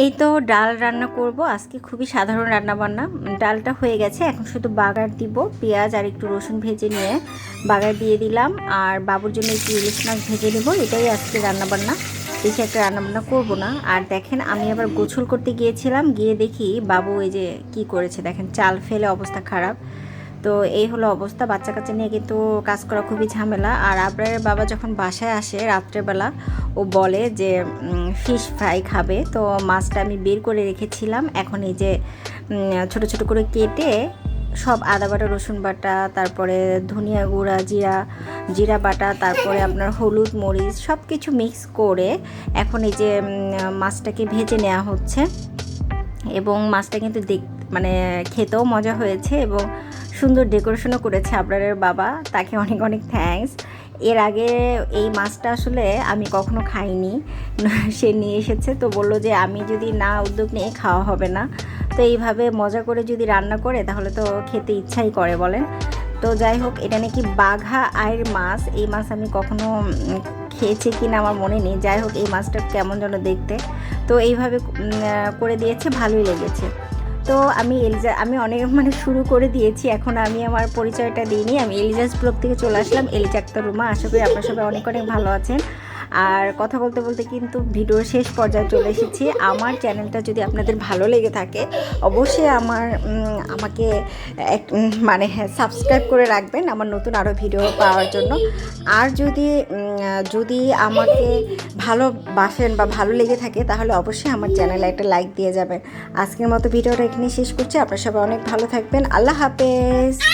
এই তো ডাল রান্না করব। আজকে খুবই সাধারণ রান্না বান্না ডালটা হয়ে গেছে, এখন শুধু বাগার দিব, পেঁয়াজ আর একটু রসুন ভেজে নিয়ে বাগার দিয়ে দিলাম। আর বাবুর জন্য একটু ইলিশ মাছ ভেজে নেব, এটাই আজকে রান্না বান্না বেশি একটা রান্না বান্না করব না। আর দেখেন, আমি আবার গোছল করতে গিয়েছিলাম, গিয়ে দেখি বাবু এই যে কি করেছে, দেখেন, চাল ফেলে অবস্থা খারাপ। তো এই হলো অবস্থা। বাচ্চা কাচ্চা নিয়ে কিন্তু কাজ করা খুবই ঝামেলা। আর আবরারের বাবা যখন বাসায় আসে রাত্রেবেলা, ও বলে যে ফিশ ফ্রাই খাবে। তো মাছটা আমি বের করে রেখেছিলাম। এখন এই যে ছোট ছোট করে কেটে সব আদা বাটা, রসুন বাটা, তারপরে ধনিয়া গুঁড়া, জিরা জিরা বাটা, তারপরে আপনার হলুদ মরিচ সব কিছু মিক্স করে এখন এই যে মাছটাকে ভেজে নেওয়া হচ্ছে। এবং মাছটা কিন্তু দেখ মানে খেতেও মজা হয়েছে এবং সুন্দর ডেকোরেশনও করেছে আপনারের বাবা, তাকে অনেক অনেক থ্যাঙ্কস এর আগে এই মাছটা আসলে আমি কখনো খাইনি, সে নিয়ে এসেছে, তো বলল যে আমি যদি না উদ্যোগ নিয়ে খাওয়া হবে না। তো এইভাবে মজা করে যদি রান্না করে, তাহলে তো খেতে ইচ্ছাই করে বলেন তো যাই হোক, এটা নাকি বাঘা আয়ের মাছ, এই মাছ আমি কখনো খেয়েছি কি না আমার মনে নেই। যাই হোক, এই মাছটা কেমন যেন দেখতে। তো এইভাবে করে দিয়েছে, ভালোই লেগেছে। তো আমি এলিজা, আমি অনেক মানে শুরু করে দিয়েছি, এখন আমি আমার পরিচয়টা দিইনি। আমি এলিজাস ব্লক থেকে চলে আসলাম এলিজা রুমা। আশা করি আপনার সবাই অনেক অনেক ভালো আছেন। আর কথা বলতে বলতে কিন্তু ভিডিওর শেষ পর্যায়ে চলে এসেছি। আমার চ্যানেলটা যদি আপনাদের ভালো লেগে থাকে, অবশ্যই আমার আমাকে এক মানে হ্যাঁ সাবস্ক্রাইব করে রাখবেন আমার নতুন আরও ভিডিও পাওয়ার জন্য। আর যদি যদি আমাকে ভালোবাসেন বা ভালো লেগে থাকে, তাহলে অবশ্যই আমার চ্যানেলে একটা লাইক দিয়ে যাবেন। আজকের মতো ভিডিওটা এখানে শেষ করছি। আপনার সবাই অনেক ভালো থাকবেন। আল্লাহ হাফেজ।